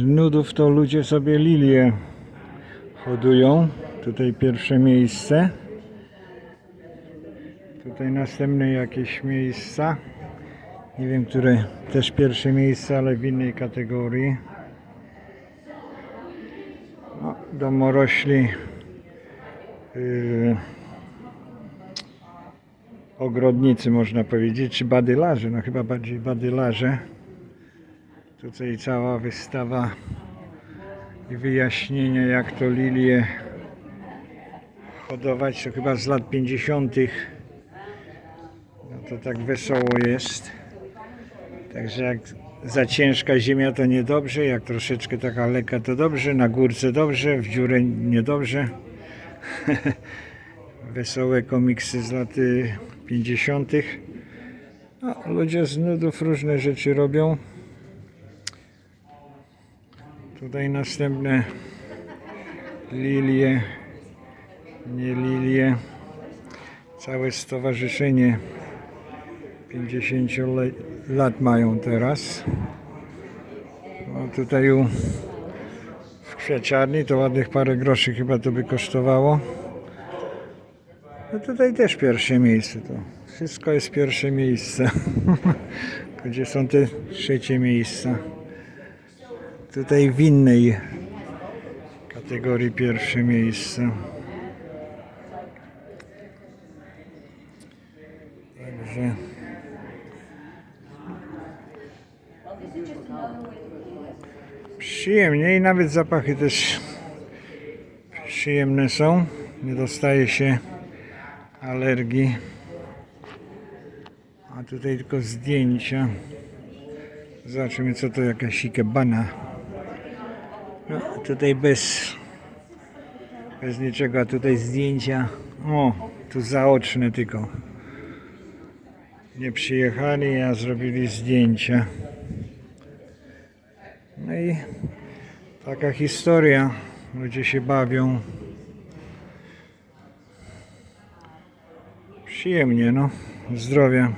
Nudów to ludzie sobie lilie hodują. Tutaj pierwsze miejsce. Tutaj następne jakieś miejsca. Nie wiem, które też pierwsze miejsce, ale w innej kategorii. No, domorośli. Yy, ogrodnicy można powiedzieć, czy badylarze, no chyba bardziej badylarze. Tutaj cała wystawa i wyjaśnienia jak to lilie hodować, to chyba z lat 50. No to tak wesoło jest. Także jak za ciężka ziemia to niedobrze, jak troszeczkę taka lekka to dobrze, na górce dobrze, w dziurę niedobrze. Wesołe komiksy z lat y, 50. No, ludzie z nudów różne rzeczy robią. Tutaj następne lilie, nie lilie. Całe stowarzyszenie 50 le- lat mają teraz. No tutaj u, w kwiaciarni to ładnych parę groszy chyba to by kosztowało. No tutaj też pierwsze miejsce to. Wszystko jest pierwsze miejsce. Gdzie są te trzecie miejsca? Tutaj w innej kategorii pierwsze miejsce. Także przyjemnie i nawet zapachy też przyjemne są. Nie dostaje się alergii. A tutaj tylko zdjęcia. Zobaczymy co to jakaś ikebana. No, tutaj bez, bez niczego, a tutaj zdjęcia. O, tu zaoczne tylko. Nie przyjechali, a zrobili zdjęcia. No i taka historia. Ludzie się bawią. Przyjemnie, no. Zdrowia.